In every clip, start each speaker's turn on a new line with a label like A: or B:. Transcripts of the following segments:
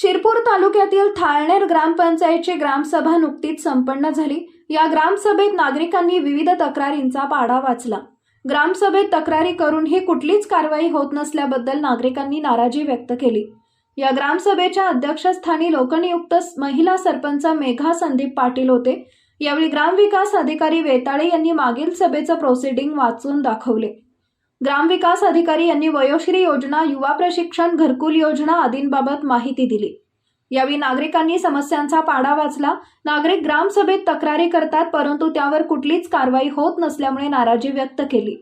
A: शिरपूर तालुक्यातील थाळनेर ग्रामपंचायतची ग्रामसभा नुकतीच संपन्न झाली. या ग्रामसभेत नागरिकांनी विविध तक्रारींचा पाडा वाचला. ग्रामसभेत तक्रारी करूनही कुठलीच कारवाई होत नसल्याबद्दल नागरिकांनी नाराजी व्यक्त केली. या ग्रामसभेच्या अध्यक्षस्थानी लोकनियुक्त महिला सरपंच मेघा संदीप पाटील होते. यावेळी ग्रामविकास अधिकारी वेताळे यांनी मागील सभेचं प्रोसिडिंग वाचून दाखवले. ग्रामविकास अधिकारी यांनी वयोश्री योजना युवा प्रशिक्षण घरकुल योजना आदींबाबत माहिती दिली. यावेळी नागरिकांनी समस्यांचा पाडा वाचला. नागरिक ग्रामसभेत तक्रारी करतात परंतु त्यावर कुठलीच कारवाई होत नसल्यामुळे नाराजी व्यक्त केली.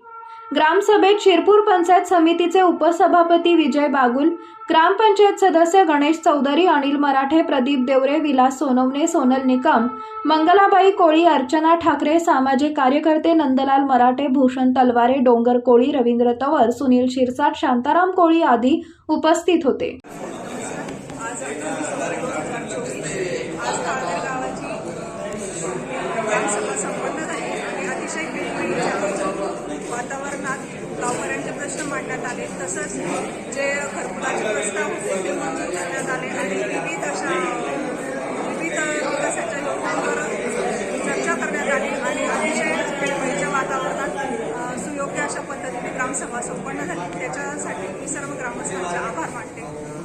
A: ग्रामसभेत शिरपूर पंचायत समितीचे उपसभापती विजय बागुल ग्रामपंचायत सदस्य गणेश चौधरी अनिल मराठे प्रदीप देवरे विलास सोनवणे सोनल निकम मंगलाबाई कोळी अर्चना ठाकरे सामाजिक कार्यकर्ते नंदलाल मराठे भूषण तलवारे डोंगर कोळी रवींद्र तवर सुनील शिरसाट शांताराम कोळी आदी उपस्थित होते
B: आज आज काळवेर गावाची ग्रामसभा संपन्न झाली आणि अतिशय किरकिरीच्या वातावरणात गावकऱ्यांचे प्रश्न मांडण्यात आले. तसंच जे घरकुलाचे प्रस्ताव होते ते मंजूर करण्यात आले आणि विविध अशा विविध विकासाच्या योजनांवर चर्चा करण्यात आली आणि अतिशय वेळच्या वातावरणात सुयोग्य अशा पद्धतीने ग्रामसभा संपन्न झाली. त्याच्यासाठी मी सर्व ग्रामस्थांचे आभार मानते.